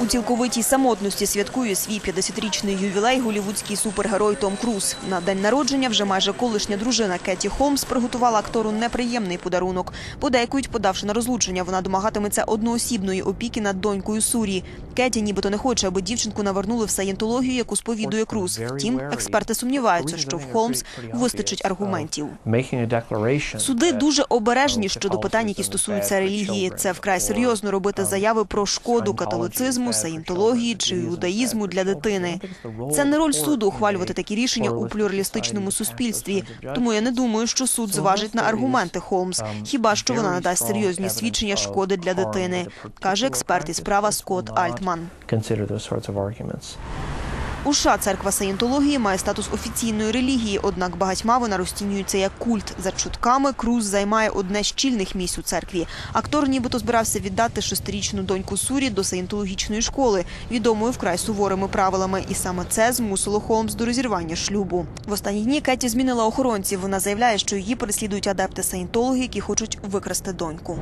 У цілковитій самотності святкує свій 50-річний ювілей голівудський супергерой Том Круз. На день народження вже майже колишня дружина Кеті Холмс приготувала актору неприємний подарунок. Подейкують, подавши на розлучення, вона домагатиметься одноосібної опіки над донькою Сурі. Кеті нібито не хоче, аби дівчинку навернули в саєнтологію, яку сповідує Круз. Втім, експерти сумніваються, що в Холмс вистачить аргументів. Суди дуже обережні щодо питань, які стосуються релігії. Це вкрай серйозно робити заяви про шкоду католицизму, саєнтології чи іудаїзму для дитини. Це не роль суду ухвалювати такі рішення у плюралістичному суспільстві. Тому я не думаю, що суд зважить на аргументи Холмс, хіба що вона надасть серйозні свідчення шкоди для дитини, каже експерт із права Скотт Альтман. Arguments. У США церква саєнтології має статус офіційної релігії, однак багатьма вона розцінюється як культ. За чутками Круз займає одне з чільних місць у церкві. Актор нібито збирався віддати шестирічну доньку Сурі до саєнтологічної школи, відомої вкрай суворими правилами. І саме це змусило Холмс до розірвання шлюбу. В останні дні Кеті змінила охоронців. Вона заявляє, що її переслідують адепти саєнтологи, які хочуть викрасти доньку.